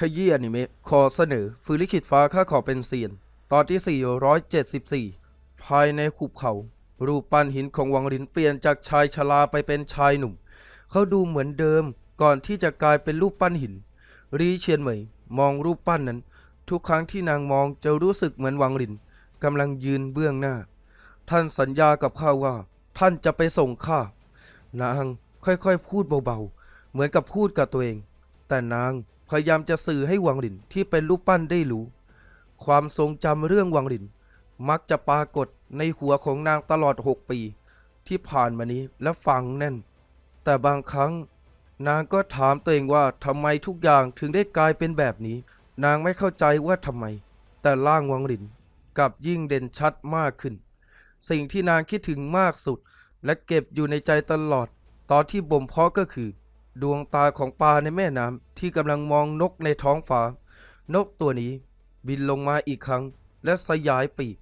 ขยี้อนิเมะขอเสนอฟื้นลิขิตฟ้าข้าขอเป็นเซียน ตอนที่ 474 ภายในขุบเขา รูปปั้นหินของวังลินเปลี่ยนจากชายชราไปเป็นชายหนุ่ม เขาดูเหมือนเดิมก่อนที่จะกลายเป็นรูปปั้นหิน รีเชียนเหมยมองรูปปั้นนั้น ทุกครั้งที่นางมองจะรู้สึกเหมือนวังลินกำลังยืนเบื้องหน้า ท่านสัญญากับข้าว่า ท่านจะไปส่งข้านางค่อยๆพูดเบาๆ เหมือนกับพูดกับตัวเอง แต่นาง พยายามจะสื่อให้วังหลินที่เป็นรูปปั้นได้รู้ ความทรงจำเรื่องวังหลิน มักจะปรากฏในหัวของนางตลอดหกปี ที่ผ่านมานี้และฟังแน่น แต่บางครั้ง นางก็ถามตัวเองว่าทำไมทุกอย่างถึงได้กลายเป็นแบบนี้ นางไม่เข้าใจว่าทำไม แต่ร่างวังหลินกลับยิ่งเด่นชัดมากขึ้น สิ่งที่นางคิดถึงมากสุด และเก็บอยู่ในใจตลอด ตอนที่บ่มเพาะก็คือ ดวงตาของปลาในแม่น้ำที่กำลังมองนกในท้องฟ้า นกตัวนี้บินลงมาอีกครั้ง และสยายปีก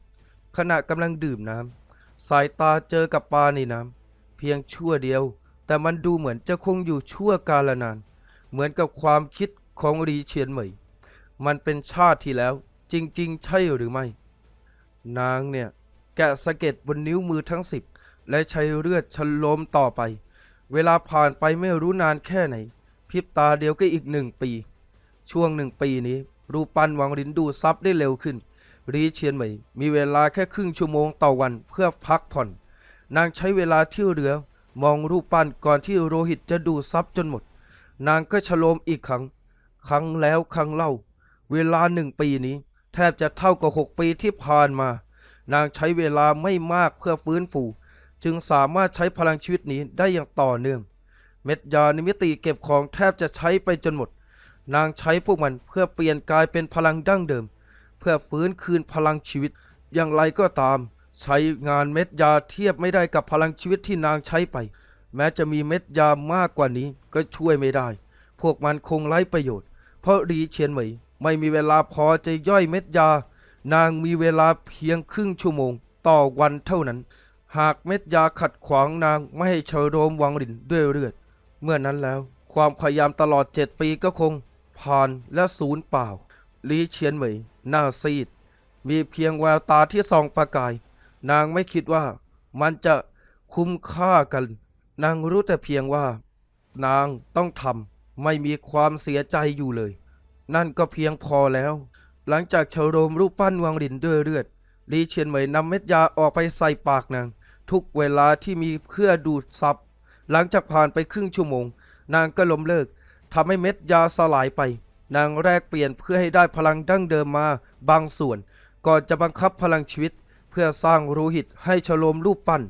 ขณะกำลังดื่มน้ำสายตาเจอกับปลาในน้ำเพียงชั่วเดียว แต่มันดูเหมือนจะคงอยู่ชั่วกาลนาน เหมือนกับความคิดของรีเชียนเหมย มันเป็นชาติที่แล้ว จริง ๆ ใช่หรือไม่ นางเนี่ย แกะสะเก็ดบนนิ้วมือทั้งสิบและใช้เลือดชโลมต่อไป เวลาผ่านไปไม่รู้นานแค่ไหนพริบตาเดียวก็อีกหนึ่งปี ช่วงหนึ่งปีนี้ รูปปั้นวังลินดูซับได้เร็วขึ้น รีเชียนเหมยมีเวลาแค่ครึ่งชั่วโมงต่อวันเพื่อพักผ่อน นางใช้เวลาเที่ยวเรือ มองรูปปั้นก่อนที่โรหิตจะดูซับจนหมด นางก็ชโลมอีกครั้ง ครั้งแล้วครั้งเล่า เวลาหนึ่งปีนี้ แทบจะเท่ากับหกปีที่ผ่านมา นางใช้เวลาไม่มากเพื่อฟื้นฟู จึงสามารถใช้พลังชีวิตนี้ได้อย่างต่อเนื่อง เม็ดยาในมิติเก็บของแทบจะใช้ไปจนหมด นางใช้พวกมันเพื่อเปลี่ยนกายเป็นพลังดั้งเดิม เพื่อฟื้นคืนพลังชีวิต อย่างไรก็ตาม ใช้งานเม็ดยาเทียบไม่ได้กับพลังชีวิตที่นางใช้ไป แม้จะมีเม็ดยามากกว่านี้ก็ช่วยไม่ได้ พวกมันคงไร้ประโยชน์ เพราะรีเชียนเหมยไม่มีเวลาพอจะย่อยเม็ดยา นางมีเวลาเพียงครึ่งชั่วโมงต่อวันเท่านั้น หากเม็ดยาขัดขวางนางไม่ให้เชอโรมวังหลินด้วยเลือด เมื่อนั้นแล้วความพยายามตลอดเจ็ดปีก็คง ผ่านและสูญเปล่า ลีเชียนเหมยหน้าซีด มีเพียงแววตาที่ส่องประกาย นางไม่คิดว่ามันจะคุ้มค่ากัน นางรู้แต่เพียงว่า นางต้องทำไม่มีความเสียใจอยู่เลย นั่นก็เพียงพอแล้ว หลังจากเชโรมรูปปั้นวังหลินด้วยเลือดลีเชียนเหมยนำเม็ดยาออกไปใส่ปากนาง ทุกเวลาที่มีเพื่อดูดซับหลังจากผ่านไปครึ่งชั่วโมง นางก็ล้มเลิกทำให้เม็ดยาสลายไป นางแรกเปลี่ยนเพื่อให้ได้พลังดั้งเดิมมาบางส่วน ก่อนจะบังคับพลังชีวิต เพื่อสร้างรูหิตให้ชโลมรูปปั้น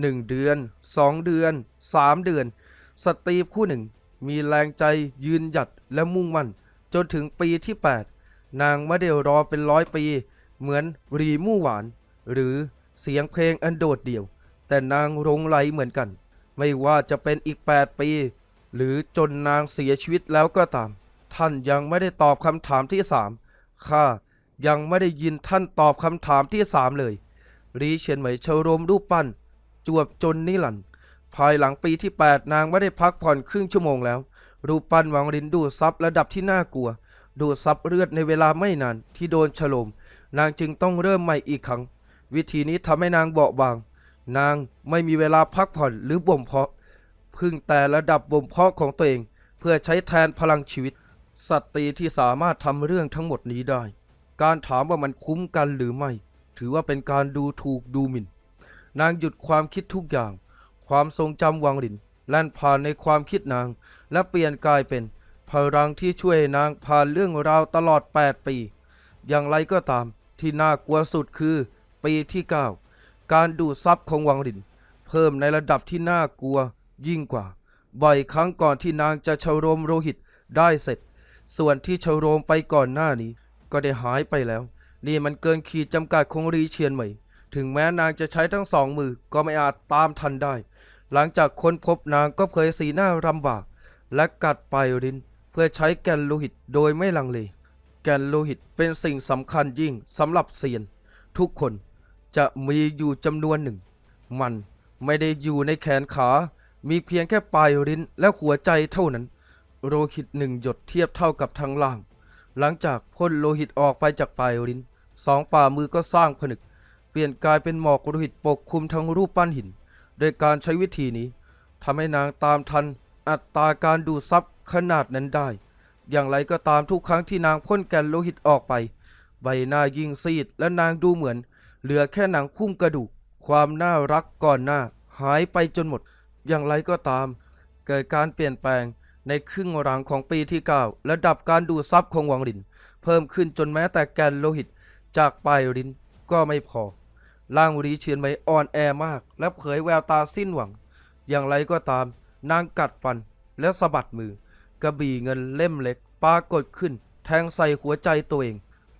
หนึ่งเดือนสองเดือนสามเดือน สตรีคู่หนึ่ง มีแรงใจยืนหยัดและมุ่งมั่น จนถึงปีที่ 8 นางไม่ได้รอเป็นร้อยปี เหมือนรีมู่หวาน หรือเสียงเพลงอันโดดเดี่ยว แต่นางรงไหลเหมือนกัน ไม่ว่าจะเป็นอีก 8 ปี หรือจนนางเสียชีวิตแล้วก็ตาม ท่านยังไม่ได้ตอบคำถามที่สามข้ายังไม่ได้ยินท่านตอบคำถามที่สามเลยรีเชียนเหมยเชโรมรูปปั้น จวบจนนิรันภายหลังปีที่ 8 นางไม่ได้พักผ่อนครึ่งชั่วโมงแล้ว รูปปั้นวังลินดูดซับระดับที่น่ากลัว ดูดซับเลือดในเวลาไม่นานที่โดนฉลม นางจึงต้องเริ่มใหม่อีกครั้ง วิธีนี้ทำให้นางเบาบาง นางไม่มีเวลาพักผ่อนหรือบ่มเพาะ พึ่งแต่ระดับบ่มเพาะของตัวเอง เพื่อใช้แทนพลังชีวิตสตรีที่สามารถทำเรื่องทั้งหมดนี้ได้ การถามว่ามันคุ้มกันหรือไม่ ถือว่าเป็นการดูถูกดูหมิ่น นางหยุดความคิดทุกอย่าง ความทรงจำวังหลินแล่นผ่านในความคิดนาง และเปลี่ยนกลายเป็น พลังที่ช่วยนางผ่านเรื่องราวตลอด 8 ปี อย่างไรก็ตามที่น่ากลัวสุดคือ ปีที่ 9 การดูดซับของวังหลิน เพิ่มในระดับที่น่ากลัวยิ่งกว่า บ่อยครั้งก่อนที่นางจะเชโรมโรหิตได้เสร็จ ส่วนที่เชโรมไปก่อนหน้านี้ ก็ได้หายไปแล้ว นี่มันเกินขีดจำกัดของรีเชียนใหม่ ถึงแม้นางจะใช้ทั้งสองมือก็ไม่อาจตามทันได้ หลังจากค้นพบนางก็เผยสีหน้ารำบาก และกัดไปริน เพื่อใช้แกนโลหิตโดยไม่ลังเล แกนโลหิตเป็นสิ่งสำคัญยิ่งสำหรับเซียน ทุกคน จะมีอยู่จำนวนหนึ่ง มันไม่ได้อยู่ในแขนขา มีเพียงแค่ปลายริ้นและหัวใจเท่านั้น โลหิตหนึ่งหยดเทียบเท่ากับทั้งล่าง หลังจากพ่นโลหิตออกไปจากปลายลิ้น สองฝ่ามือก็สร้างผนึก เปลี่ยนกลายเป็นหมอกโลหิตปกคลุมทั้งรูปปั้นหิน โดยการใช้วิธีนี้ทำให้นางตามทันอัตราการดูดซับขนาดนั้นได้ อย่างไรก็ตามทุกครั้งที่นางพ่นแกนโลหิตออกไป ใบหน้ายิ่งซีดและนางดูเหมือน เหลือแค่หนังคุ้มกระดูก ความน่ารักก่อนหน้า หายไปจนหมด อย่างไรก็ตาม เกิดการเปลี่ยนแปลงในครึ่งหลังของปีที่ 9 ระดับการดูดซับของหวังลิน เพิ่มขึ้นจนแม้แต่แกนโลหิต จากปลายลิ้นก็ไม่พอล่างรีเชียนไหมอ่อนแอมาก และเผยแววตาสิ้นหวัง อย่างไรก็ตาม นางกัดฟันและสะบัดมือกระบี่เงินเล่มเล็กปรากฏขึ้น แทงใส่หัวใจตัวเอง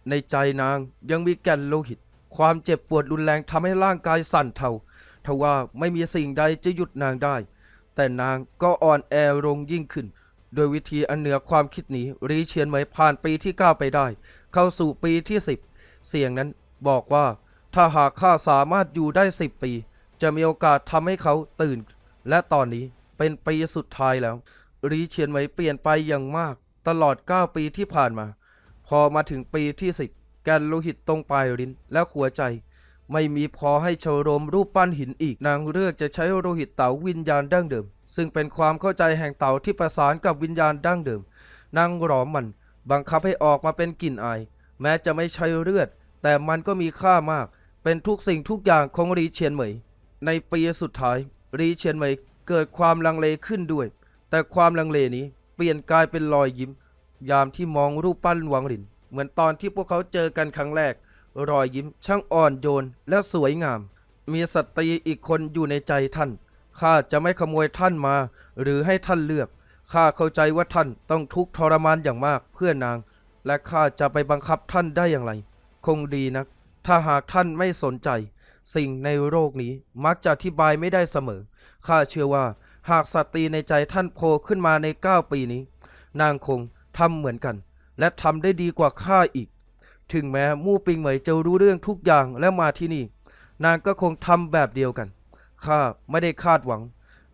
ในใจนางยังมีแก่นโลหิต ความเจ็บปวดรุนแรงทำให้ร่างกายสั่นเทาทว่าไม่มีสิ่งใดจะหยุดนางได้ แต่นางก็อ่อนแอลงยิ่งขึ้น โดยวิธีอันเหนือความคิดนี้รีเชียนเหมยผ่านปีที่ 9 ไปได้ เข้าสู่ปีที่ 10 เสียงนั้นบอกว่าถ้าหากข้าสามารถอยู่ได้ 10 ปี จะมีโอกาสทำให้เขาตื่น และตอนนี้เป็นปีสุดท้ายแล้ว รีเชียนเหมยเปลี่ยนไปอย่างมาก ตลอด 9 ปีที่ผ่านมา พอมาถึงปีที่10 กนโลหิตตรงปลายลิ้นและหัวใจ ไม่มีพอให้ชโรมรูปปั้นหินอีก นางเลือกจะใช้โลหิตเต๋าวิญญาณดั้งเดิม ซึ่งเป็นความเข้าใจแห่งเต๋าที่ประสานกับวิญญาณดั้งเดิม นางหลอมมัน บังคับให้ออกมาเป็นกลิ่นอาย แม้จะไม่ใช่เลือด แต่มันก็มีค่ามาก เป็นทุกสิ่งทุกอย่างของรีเชียนเหมย ในปีสุดท้าย รีเชียนเหมยเกิดความลังเลขึ้นด้วย แต่ความลังเลนี้เปลี่ยนกลายเป็นรอยยิ้ม ยามที่มองรูปปั้นหวังหลิน เหมือนตอนที่พวกเขาเจอกันครั้งแรก รอยยิ้มช่างอ่อนโยนและสวยงาม มีสตรีอีกคนอยู่ในใจท่าน ข้าจะไม่ขโมยท่านมา หรือให้ท่านเลือก ข้าเข้าใจว่าท่านต้องทุกข์ทรมานอย่างมากเพื่อนาง และข้าจะไปบังคับท่านได้อย่างไร คงดีนัก ถ้าหากท่านไม่สนใจ สิ่งในโลกนี้มักจะอธิบายไม่ได้เสมอ ข้าเชื่อว่าหากสตรีในใจท่านโผล่ขึ้นมาในเก้าปีนี้ นางคงทำเหมือนกัน และทำได้ดีกว่าข้าอีก ถึงแม้มู่ปิงเหมยจะรู้เรื่องทุกอย่างและมาที่นี่ นางก็คงทำแบบเดียวกันข้าไม่ได้คาดหวัง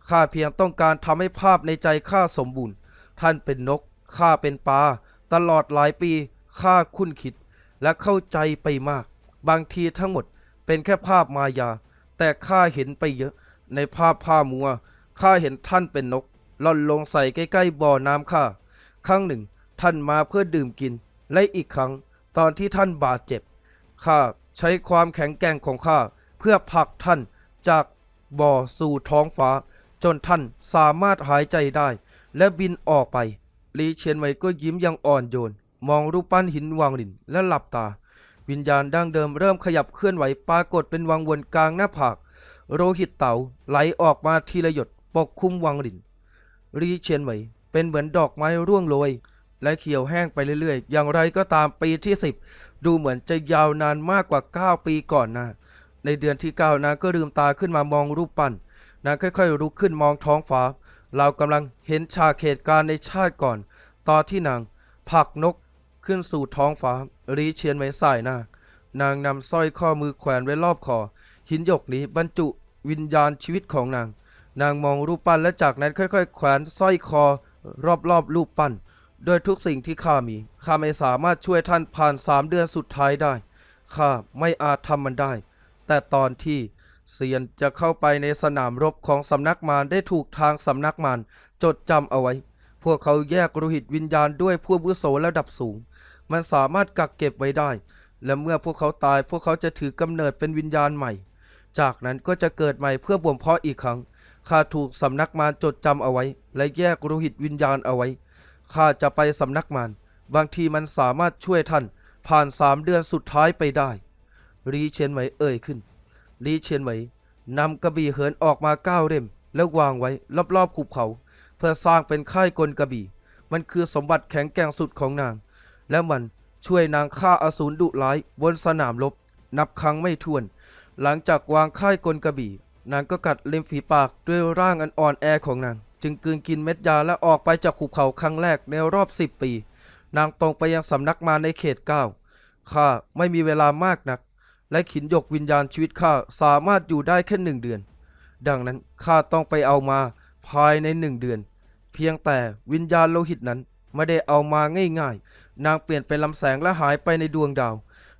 ข้าเพียงต้องการทำให้ภาพในใจข้าสมบูรณ์ ท่านเป็นนกข้าเป็นปลาตลอดหลายปีข้าคุ้นคิดและเข้าใจไปมาก บางทีทั้งหมดเป็นแค่ภาพมายา แต่ข้าเห็นไปเยอะ ในภาพผ้ามัวข้าเห็นท่านเป็นนกล่อนลงใส่ใกล้ๆบ่อน้ำข้าครั้งหนึ่ง ท่านมาเพื่อดื่มกิน และอีกครั้งตอนที่ท่านบาดเจ็บ ข้าใช้ความแข็งแกร่งของข้าเพื่อผลักท่านจากบ่อสู่ท้องฟ้า จนท่านสามารถหายใจได้ และบินออกไป ลีเชียนเหมก็ยิ้มอยังอ่อนโยน มองรูปปั้นหินวางหลินและหลับตา วิญญาณดั้งเดิมเริ่มขยับเคลื่อนไหวปรากฏเป็นวังวนกลางหน้าผาก โรหิตเต๋าไหลออกมาทีละหยดปกคลุมวังหลินรีเชียนเหมเป็นเหมือนดอกไม้ร่วงโรย และเขียวแห้งไปเรื่อยๆ อย่างไรก็ตามปีที่ 10 ดูเหมือนจะยาวนานมากกว่า 9 ปีก่อนน้าในเดือนที่ 9นางก็ลืมตาขึ้นมามองรูปปั้นนางค่อยๆลุกขึ้นมองท้องฟ้า เรากำลังเห็นฉากเหตุการณ์ในชาติก่อน ตอนที่นางผักนกขึ้นสู่ท้องฟ้ารีเชียนไหมสายน้านางนำสร้อยข้อมือแขวนไว้รอบคอ หินหยกนี้บรรจุวิญญาณชีวิตของนาง นางมองรูปปั้นและจากนั้นค่อย ๆ แขวนสร้อยคอ รอบๆรูปปั้น ด้วยทุกสิ่งที่ข้ามี ข้าไม่สามารถช่วยท่านผ่านสามเดือนสุดท้ายได้ ข้าไม่อาจทำมันได้ แต่ตอนที่เซียนจะเข้าไปในสนามรบของสำนักมารได้ถูกทางสำนักมารจดจำเอาไว้ พวกเขาแยกโลหิตวิญญาณด้วยผู้อาวุโสระดับสูง มันสามารถกักเก็บไว้ได้ และเมื่อพวกเขาตายพวกเขาจะถือกำเนิดเป็นวิญญาณใหม่ จากนั้นก็จะเกิดใหม่เพื่อบ่มเพาะอีกครั้งข้าถูกสำนักมารจดจำเอาไว้ และแยกโลหิตวิญญาณเอาไว้ ข้าจะไปสำนักมารบางทีมันสามารถช่วยท่าน ผ่านสามเดือนสุดท้ายไปได้รีเชียนไหมเอ่ยขึ้นรีเชียนไหมนำกระบี่เหินออกมาเก้าเล่ม แล้ววางไว้รอบๆขุบเขา เพื่อสร้างเป็นค่ายกลกระบี่ มันคือสมบัติแข็งแกร่งสุดของนาง แล้วมันช่วยนางฆ่าอสูรดุร้ายบนสนามรบนับครั้งไม่ถ้วน หลังจากวางค่ายกลกระบี่ นางก็กัดเล็มฝีปากด้วยร่างอันอ่อนแอของนาง จึงกลืนกินเม็ดยาและออกไปจากขุบเขาครั้งแรกในรอบสิบปี นางตรงไปยังสำนักมารในเขตเก้าข้าไม่มีเวลามากนัก และขินยกวิญญาณชีวิตข้าสามารถอยู่ได้แค่หนึ่งเดือน ดังนั้นข้าต้องไปเอามาภายในหนึ่งเดือน เพียงแต่วิญญาณโลหิตนั้นไม่ได้เอามาง่ายๆ นางเปลี่ยนเป็นลำแสงและหายไปในดวงดาว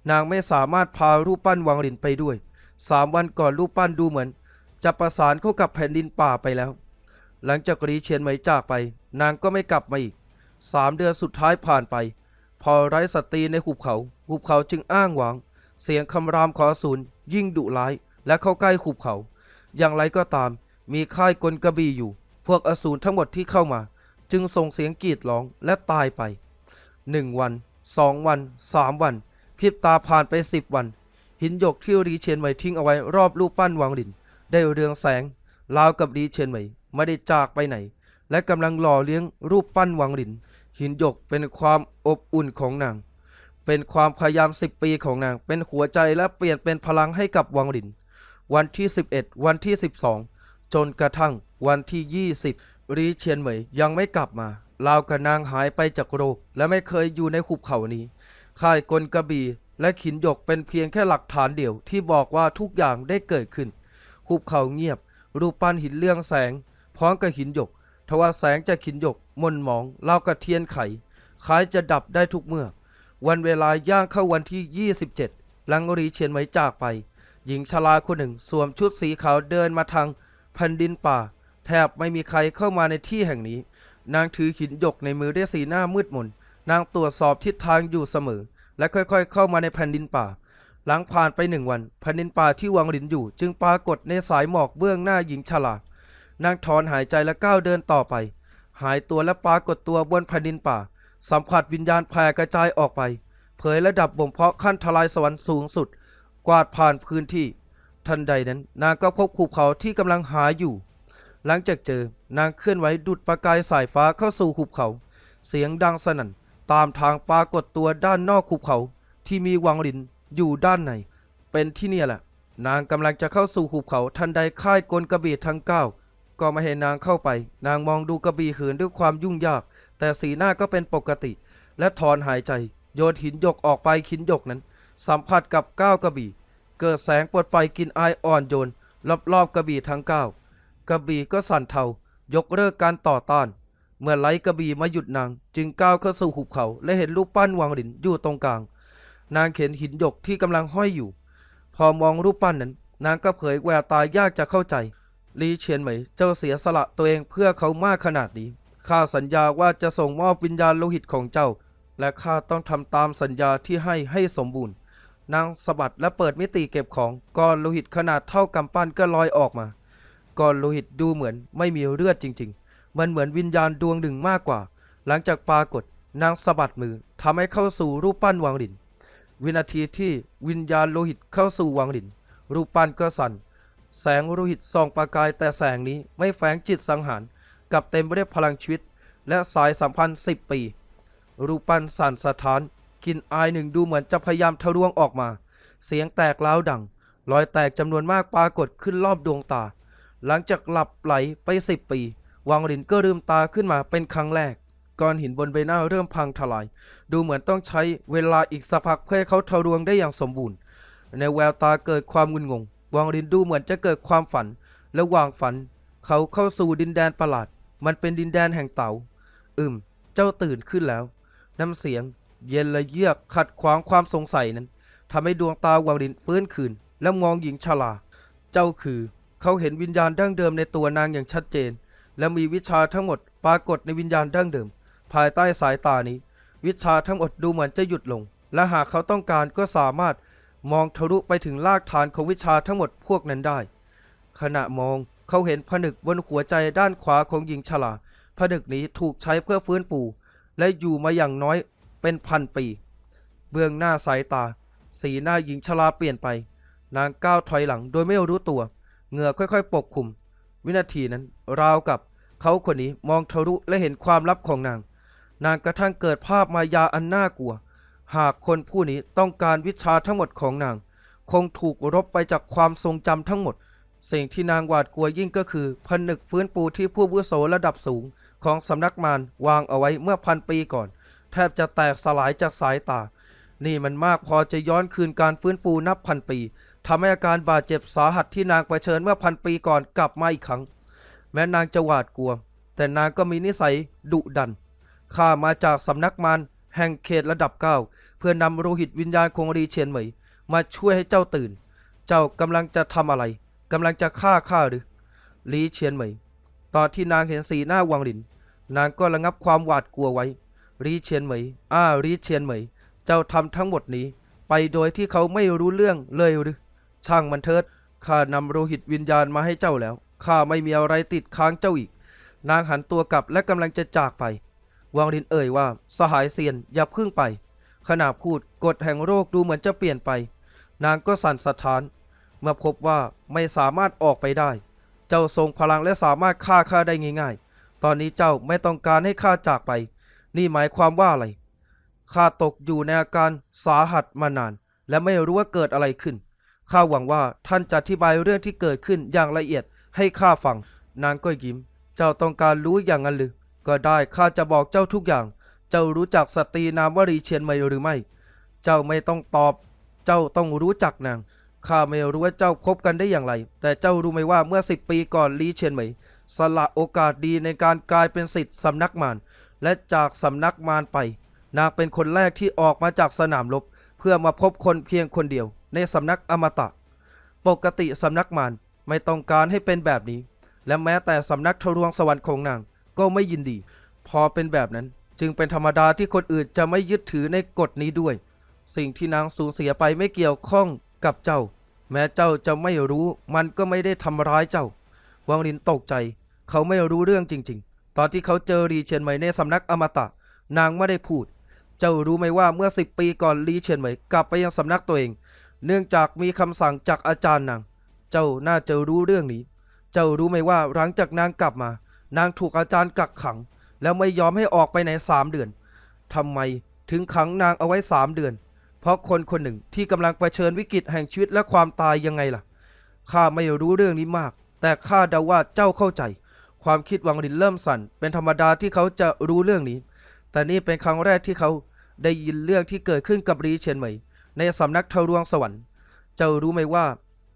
นางไม่สามารถพารูปปั้นวังหลินไปด้วยสามวันก่อนรูปปั้นดูเหมือน จะประสานเข้ากับแผ่นดินป่าไปแล้ว หลังจากรีเชียนเหมจากไป นางก็ไม่กลับมาอีกสามเดือนสุดท้ายผ่านไป พอไร้สตรีในหุบเขา หุบเขาจึงอ้างหวังเสียงคำรามขอสูญยิ่งดุร้าย และเข้าใกล้หุบเขา อย่างไรก็ตาม มีค่ายกลกระบี่อยู่ พวกอสูรทั้งหมดที่เข้ามา จึงส่งเสียงกรีดร้องและตายไปหนึ่งวันสองวันสามวันพิบตาผ่านไปสิบวัน หินหยกที่รีเชียนเหมทิ้งเอาไว้รอบรูปปั้นวางหลิน ได้เรืองแสงราวกับรีเชียนเหม ไม่ได้จากไปไหน และกำลังหล่อเลี้ยงรูปปั้นวังหลิน หินหยกเป็นความอบอุ่นของนาง เป็นความพยายามสิบปีของนาง เป็นหัวใจและเปลี่ยนเป็นพลังให้กับวังหลิน วันที่ 11 วันที่ 12 จนกระทั่งวันที่ 20 รีเชียนเหมยยังไม่กลับมาลาวกับนางหายไปจากโลกและไม่เคยอยู่ในหุบเขานี้ ค่ายกลกระบี่และขินหยกเป็นเพียงแค่หลักฐานเดียวที่บอกว่าทุกอย่างได้เกิดขึ้น หุบเขาเงียบ รูปปั้นหินเรื่องแสง พร้อมกับหินหยก ทว่าแสงจากหินหยกมนหมองเล่ากับเทียนไขคล้ายจะดับได้ทุกเมื่อ วันเวลาย่างเข้าวันที่ 27 หลังรีเชียนไหมจากไป หญิงชราคนหนึ่งสวมชุดสีขาวเดินมาทางแผ่นดินป่า แทบไม่มีใครเข้ามาในที่แห่งนี้ นางถือหินหยกในมือด้วยสีหน้ามืดมน นางตรวจสอบทิศทางอยู่เสมอ และค่อยๆ เข้ามาในแผ่นดินป่า หลังผ่านไปหนึ่งวัน แผ่นดินป่าที่วังหลินอยู่ จึงปรากฏในสายหมอกเบื้องหน้าหญิงชรา นางถอนหายใจและก้าวเดินต่อไป หายตัวและปรากฏตัวบนแผ่นดินป่า สัมผัสวิญญาณแผ่กระจายออกไป เผยระดับบ่มเพาะขั้นทลายสวรรค์สูงสุด กวาดผ่านพื้นที่ ทันใดนั้น นางก็พบขุบเขาที่กำลังหาอยู่ หลังจากเจอนางเคลื่อนไหวดุดประกายสายฟ้าเข้าสู่หุบเขา เสียงดังสนั่นตามทางปรากฏตัวด้านนอกหุบเขา ที่มีวังลินอยู่ด้านใน เป็นที่เนี่ยแหละ นางกำลังจะเข้าสู่หุบเขาทันใดค่ายกลกระบี่ทั้งเก้า ก็ไม่เห็นนางเข้าไป นางมองดูกระบี่เหินด้วยความยุ่งยาก แต่สีหน้าก็เป็นปกติ และถอนหายใจ โยนหินหยกออกไปขินหยกนั้น สัมผัสกับก้าวกระบี่ เกิดแสงปดไปกินอายอ่อนโยนรอบๆกระบี่ทั้งก้าวกระบี่ก็สั่นเทายกเลิกการต่อต้าน เมื่อไล่กระบี่มาหยุดนาง จึงก้าวเข้าสู่หุบเขาและเห็นรูปปั้นวางหลินอยู่ตรงกลาง นางเห็นหินหยกที่กำลังห้อยอยู่ พอมองรูปปั้นนั้น นางก็เผยแววตายากจะเข้าใจ ลีเฉียนเหม เจ้าเสียสละตัวเองเพื่อเขามากขนาดนี้ ข้าสัญญาว่าจะส่งมอบวิญญาณโลหิตของเจ้า และข้าต้องทำตามสัญญาที่ให้ให้สมบูรณ์ นางสะบัดและเปิดมิติเก็บของก้อนโลหิตขนาดเท่ากำปั้นก็ลอยออกมา ก้อนโลหิตดูเหมือนไม่มีเลือดจริง ๆ มันเหมือนวิญญาณดวงหนึ่งมากกว่า หลังจากปรากฏนางสะบัดมือทำให้เข้าสู่รูปปั้นวางหลิน วินาทีที่วิญญาณโลหิตเข้าสู่วางหลิน รูปปั้นก็สั่น แสงโลหิตส่องประกายแต่แสงนี้ไม่แฝงจิตสังหารกับเต็มไปด้วยพลังชีวิต และสายสัมพันธ์สิบปี รูปปั้นสั่นสะท้านกินอายหนึ่งดูเหมือนจะพยายามทะลวงออกมา เสียงแตกล้าวดัง รอยแตกจำนวนมากปรากฏขึ้นรอบดวงตา หลังจากหลับไหลไปสิบปี วังหลินก็ลืมตาขึ้นมาเป็นครั้งแรกก้อนหินบนใบหน้าเริ่มพังทลาย ดูเหมือนต้องใช้เวลาอีกสักพักเพื่อให้เขาทะลวงได้อย่างสมบูรณ์ ในแววตาเกิดความงุนงง วังลินดูเหมือนจะเกิดความฝัน และวางฝัน เขาเข้าสู่ดินแดนประหลาด มันเป็นดินแดนแห่งเต่า อืม เจ้าตื่นขึ้นแล้ว น้ำเสียง เย็นและเยือกขัดขวางความสงสัยนั้นทำให้ดวงตาวังลินฟื้นคืน และมองหญิงชราเจ้าคือ เขาเห็นวิญญาณดั้งเดิมในตัวนางอย่างชัดเจน และมีวิชาทั้งหมดปรากฏในวิญญาณดั้งเดิม ภายใต้สายตานี้ วิชาทั้งหมดดูเหมือนจะหยุดลง และหากเขาต้องการก็สามารถ มองทะลุไปถึงรากฐานของวิชาทั้งหมดพวกนั้นได้ ขณะมองเขาเห็นผนึกบนหัวใจด้านขวาของหญิงชราผนึกนี้ถูกใช้เพื่อฟื้นฟูและอยู่มาอย่างน้อยเป็นพันปี เบื้องหน้าสายตา สีหน้าหญิงชราเปลี่ยนไป นางก้าวถอยหลังโดยไม่รู้ตัว เหงื่อค่อยๆ ปกคลุม วินาทีนั้นราวกับเขาคนนี้มองทะลุและเห็นความลับของนาง นางกระทั่งเกิดภาพมายาอันน่ากลัว หากคนผู้นี้ต้องการวิชาทั้งหมดของนาง คงถูกรบไปจากความทรงจำทั้งหมด สิ่งที่นางหวาดกลัวยิ่งก็คือผนึกฟื้นฟูที่ผู้วุโสระดับสูงของสำนักมารวางเอาไว้เมื่อพันปีก่อน แทบจะแตกสลายจากสายตา นี่มันมากพอจะย้อนคืนการฟื้นฟูนับพันปีทำให้อาการบาดเจ็บสาหัสที่นางเผชิญเมื่อพันปีก่อนกลับมาอีกครั้ง แม้นางจะหวาดกลัว แต่นางก็มีนิสัยดุดันข้ามาจากสำนักมาร แห่งเขตระดับเก้าเพื่อนำโลหิตวิญญาณของรีเชียนเหมย มาช่วยให้เจ้าตื่น เจ้ากำลังจะทำอะไรกำลังจะฆ่าข้าหรือลีเชียนเหมย ตอนที่นางเห็นสีหน้าวังหลิน นางก็ระงับความหวาดกลัวไว้รีเชียนเหมย อ้ารีเชียนเหมย เจ้าทำทั้งหมดนี้ ไปโดยที่เขาไม่รู้เรื่องเลยหรือ ช่างมันเถิด ข้านำโลหิตวิญญาณมาให้เจ้าแล้ว ข้าไม่มีอะไรติดค้างเจ้าอีก นางหันตัวกลับและกำลังจะจากไป วังลินเอ่ยว่า สหายเซียนอย่าพึ่งไป ขณะพูดกฎแห่งโรคดูเหมือนจะเปลี่ยนไป นางก็สั่นสะท้าน เมื่อพบว่าไม่สามารถออกไปได้ เจ้าทรงพลังและสามารถฆ่าข้าได้ง่าย ๆ ตอนนี้เจ้าไม่ต้องการให้ข้าจากไป นี่หมายความว่าอะไรข้าตกอยู่ในอาการสาหัสมานาน และไม่รู้ว่าเกิดอะไรขึ้นข้าหวังว่าท่านจะอธิบายเรื่องที่เกิดขึ้นอย่างละเอียดให้ข้าฟัง นางก็ยิ้ม เจ้าต้องการรู้อย่างนั้นหรือ ก็ได้ข้าจะบอกเจ้าทุกอย่าง เจ้ารู้จักสตรีนามวรีเชียนไหมหรือไม่ เจ้าไม่ต้องตอบ เจ้าต้องรู้จักนางข้าไม่รู้ว่าเจ้าคบกันได้อย่างไร แต่เจ้ารู้ไหมว่าเมื่อสิบปีก่อนลีเชียนเหมยสละโอกาสดีในการกลายเป็นสิทธิ์สำนักมารและจากสำนักมารไป นางเป็นคนแรกที่ออกมาจากสนามรบเพื่อมาพบคนเพียงคนเดียว ในสำนักอมตะ ปกติสำนักมารไม่ต้องการให้เป็นแบบนี้ และแม้แต่สำนักทรวงสวรรค์ของนาง ก็ไม่ยินดี พอเป็นแบบนั้นจึงเป็นธรรมดาที่คนอื่นจะไม่ยึดถือในกฎนี้ด้วย สิ่งที่นางสูญเสียไปไม่เกี่ยวข้องกับเจ้า แม้เจ้าจะไม่รู้มันก็ไม่ได้ทำร้ายเจ้า วังลินตกใจ เขาไม่รู้เรื่องจริง ๆ ตอนที่เขาเจอรีเชียนเหมในสำนักอมตะ นางไม่ได้พูด เจ้ารู้ไหมว่าเมื่อสิบปีก่อนลีเชียนเหมกลับไปยังสำนักตัวเอง เนื่องจากมีคำสั่งจากอาจารย์นาง เจ้าน่าจะรู้เรื่องนี้ เจ้ารู้ไหมว่าหลังจากนางกลับมา นางถูกอาจารย์กักขัง แล้วไม่ยอมให้ออกไปไหนสามเดือนทำไมถึงขังนางเอาไว้สามเดือน เพราะคนคนหนึ่งที่กำลังเผชิญวิกฤตแห่งชีวิตและความตายยังไงล่ะข้าไม่รู้เรื่องนี้มาก แต่ข้าเดาว่าเจ้าเข้าใจ ความคิดวังลินเริ่มสั่น เป็นธรรมดาที่เขาจะรู้เรื่องนี้ แต่นี่เป็นครั้งแรกที่เขาได้ยินเรื่องที่เกิดขึ้นกับรีเชนเหมยในสำนักเทรวงสวรรค์ เจ้ารู้ไหมว่า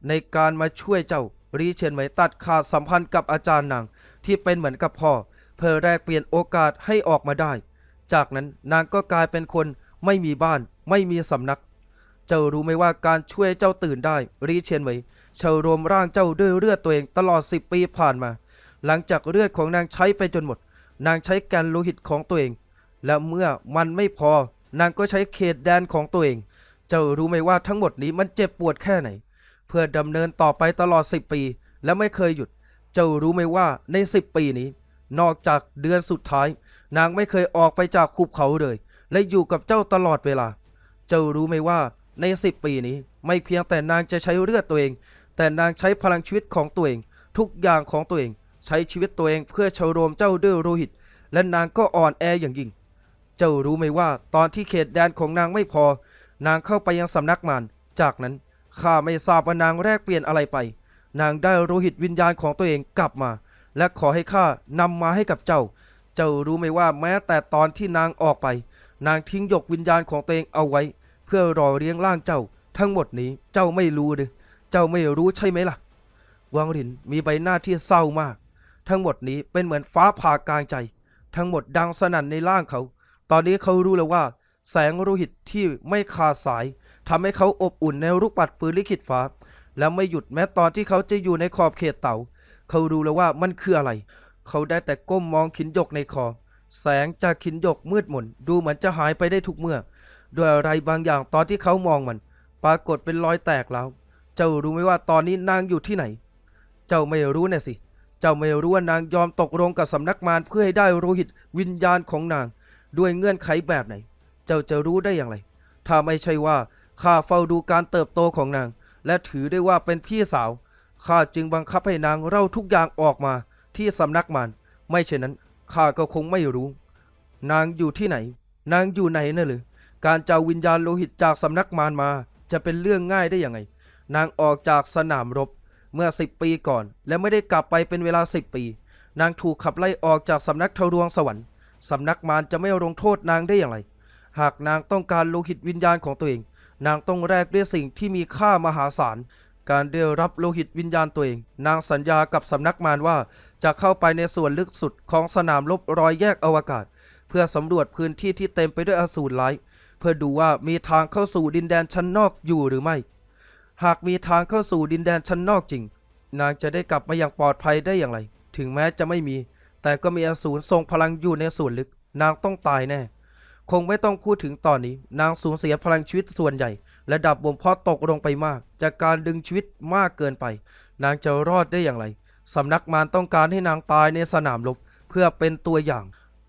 ในการมาช่วยเจ้า รีเชนเหมตัดขาดสัมพันธ์กับอาจารย์นางที่เป็นเหมือนกับพ่อ เพื่อแลกเปลี่ยนโอกาสให้ออกมาได้ จากนั้นนางก็กลายเป็นคนไม่มีบ้าน ไม่มีสำนัก เจ้ารู้ไหมว่าการช่วยเจ้าตื่นได้ รีเชนเหมเชารวมร่างเจ้าด้วยเลือดตัวเองตลอดสิบปีผ่านมา หลังจากเลือดของนางใช้ไปจนหมด นางใช้แกนโลหิตของตัวเอง และเมื่อมันไม่พอ นางก็ใช้เขตแดนของตัวเอง เจ้ารู้ไหมว่าทั้งหมดนี้มันเจ็บปวดแค่ไหน เพื่อดำเนินต่อไปตลอดสิบปี และไม่เคยหยุด เจ้ารู้ไหมว่าในสิบปีนี้ นอกจากเดือนสุดท้าย นางไม่เคยออกไปจากขุบเขาเลย และอยู่กับเจ้าตลอดเวลา เจ้ารู้ไหมว่าในสิบปีนี้ ไม่เพียงแต่นางจะใช้เลือดตัวเอง แต่นางใช้พลังชีวิตของตัวเอง ทุกอย่างของตัวเอง ใช้ชีวิตตัวเองเพื่อชโรมเจ้าด้วยโลหิต และนางก็อ่อนแออย่างยิ่ง เจ้ารู้ไหมว่าตอนที่เขตแดนของนางไม่พอ นางเข้าไปยังสำนักมารจากนั้น ข้าไม่ทราบว่านางแลกเปลี่ยนอะไรไป นางได้โลหิตวิญญาณของตัวเองกลับมา และขอให้ข้านำมาให้กับเจ้า เจ้ารู้ไหมว่าแม้แต่ตอนที่นางออกไป นางทิ้งหยกวิญญาณของตัวเองเอาไว้ เพื่อรอเลี้ยงร่างเจ้า ทั้งหมดนี้เจ้าไม่รู้หรือเจ้าไม่รู้ใช่ไหมล่ะ วังหลินมีใบหน้าที่เศร้ามาก ทั้งหมดนี้เป็นเหมือนฟ้าผ่ากลางใจ ทั้งหมดดังสนั่นในร่างเขา ตอนนี้เขารู้แล้วว่า แสงโลหิตที่ไม่ขาดสาย ทำให้เขาอบอุ่นในรูปปัดฟื้นลิขิตฟ้า และไม่หยุดแม้ตอนที่เขาจะอยู่ในขอบเขตเต่า เขารู้แล้วว่ามันคืออะไร เขาได้แต่ก้มมองขินหยกในคอ แสงจากขินหยกมืดมนดูเหมือนจะหายไปได้ทุกเมื่อ ด้วยอะไรบางอย่างตอนที่เขามองมัน ปรากฏเป็นรอยแตกแล้ว เจ้ารู้ไหมว่าตอนนี้นางอยู่ที่ไหน เจ้าไม่รู้แน่สิ เจ้าไม่รู้ว่านางยอมตกลงกับสำนักมารเพื่อให้ได้โลหิตวิญญาณของนาง ด้วยเงื่อนไขแบบไหน เจ้าจะรู้ได้อย่างไร ถ้าไม่ใช่ว่า ข้าเฝ้าดูการเติบโตของนาง และถือได้ว่าเป็นพี่สาว ข้าจึงบังคับให้นางเล่าทุกอย่างออกมาที่สำนักมารไม่เช่นนั้นข้าก็คงไม่รู้ นางอยู่ที่ไหน นางอยู่ไหนน่ะหรือการเจ้าวิญญาณโลหิตจากสำนักมารมา จะเป็นเรื่องง่ายได้ยังไง นางออกจากสนามรบเมื่อสิบปีก่อน และไม่ได้กลับไปเป็นเวลาสิบปี นางถูกขับไล่ออกจากสำนักทรวงสวรรค์สำนักมารจะไม่ลงโทษนางได้อย่างไร หากนางต้องการโลหิตวิญญาณของตัวเอง นางต้องแลกด้วยสิ่งที่มีค่ามหาศาล การได้รับโลหิตวิญญาณตัวเอง นางสัญญากับสำนักมารว่า จะเข้าไปในส่วนลึกสุดของสนามรบรอยแยกอวกาศ เพื่อสำรวจพื้นที่ที่เต็มไปด้วยอสูรร้ายเพื่อดูว่ามีทางเข้าสู่ดินแดนชั้นนอกอยู่หรือไม่ หากมีทางเข้าสู่ดินแดนชั้นนอกจริง นางจะได้กลับมาอย่างปลอดภัยได้อย่างไร ถึงแม้จะไม่มี แต่ก็มีอสูรทรงพลังอยู่ในส่วนลึก นางต้องตายแน่ คงไม่ต้องพูดถึงตอนนี้ นางสูญเสียพลังชีวิตส่วนใหญ่ และดับบ่มเพาะตกลงไปมาก จากการดึงชีวิตมากเกินไป นางจะรอดได้อย่างไร สำนักมารต้องการให้นางตายในสนามรบเพื่อเป็นตัวอย่าง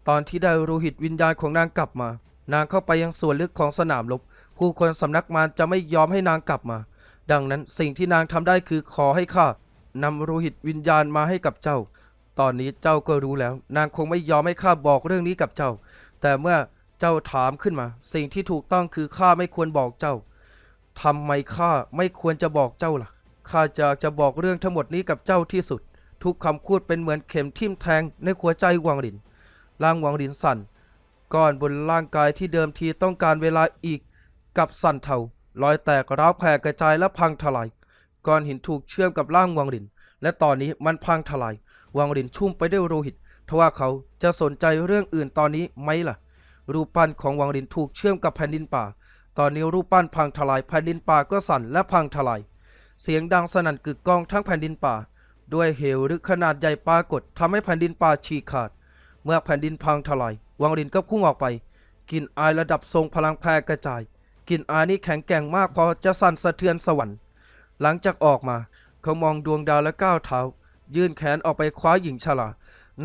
ตอนที่ได้โลหิตวิญญาณของนางกลับมา นางเข้าไปยังส่วนลึกของสนามรบผู้คนสำนักมารจะไม่ยอมให้นางกลับมา ดังนั้นสิ่งที่นางทำได้คือขอให้ข้านำโลหิตวิญญาณมาให้กับเจ้า ตอนนี้เจ้าก็รู้แล้ว นางคงไม่ยอมให้ข้าบอกเรื่องนี้กับเจ้า แต่เมื่อ เจ้าถามขึ้นมา สิ่งที่ถูกต้องคือข้าไม่ควรบอกเจ้าทำไมข้าไม่ควรจะบอกเจ้าล่ะข้าจะจะบอกเรื่องทั้งหมดนี้กับเจ้าที่สุด ทุกคำพูดเป็นเหมือนเข็มทิ่มแทงในหัวใจหวังหลินร่างหวังหลินสั่นก้อนบนร่างกายที่เดิมทีต้องการเวลาอีก กับสั่นเทารอยแตกร้าวแผ่กระจายและพังทลายก้อนหินถูกเชื่อมกับร่างวังหลิน และตอนนี้มันพังทลาย วังหลินชุ่มไปด้วยโลหิตทว่าเขาจะสนใจเรื่องอื่นตอนนี้ไหมล่ะ รูปปั้นของวังหลินถูกเชื่อมกับแผ่นดินป่า ตอนนี้รูปปั้นพังทลายแผ่นดินป่าก็สั่นและพังทลาย เสียงดังสนั่นกึกก้องทั้งแผ่นดินป่า ด้วยเหวหรือขนาดใหญ่ปรากฏทำให้แผ่นดินป่าฉีกขาด เมื่อแผ่นดินพังทลาย วังหลินก็พุ่งออกไปกลินอายระดับทรงพลังแพร่กระจายกลินอายนี้แข็งแกร่งมากพอจะสั่นสะเทือนสวรรค์ หลังจากออกมา เขามองดวงดาวและก้าวเท้า ยื่นแขนออกไปคว้าหญิงชรา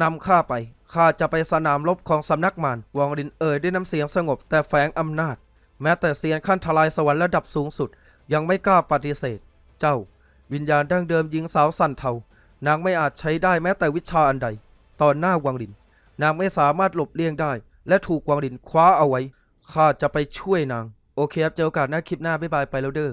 นำข้าไป ข้าจะไปสนามรบของสำนักมารวังลินเอ่ยด้วยน้ำเสียงสงบแต่แฝงอำนาจ แม้แต่เซียนขั้นทลายสวรรค์ระดับสูงสุด ยังไม่กล้าปฏิเสธ เจ้า วิญญาณดั้งเดิมหญิงสาวสั่นเทานางไม่อาจใช้ได้แม้แต่วิชาอันใด ตอนหน้าวังลิน นางไม่สามารถหลบเลี่ยงได้ และถูกวังลินคว้าเอาไว้ข้าจะไปช่วยนาง โอเคครับเจอโอกาสหน้าคลิปหน้าบ๊ายบายไปแล้วเด้อ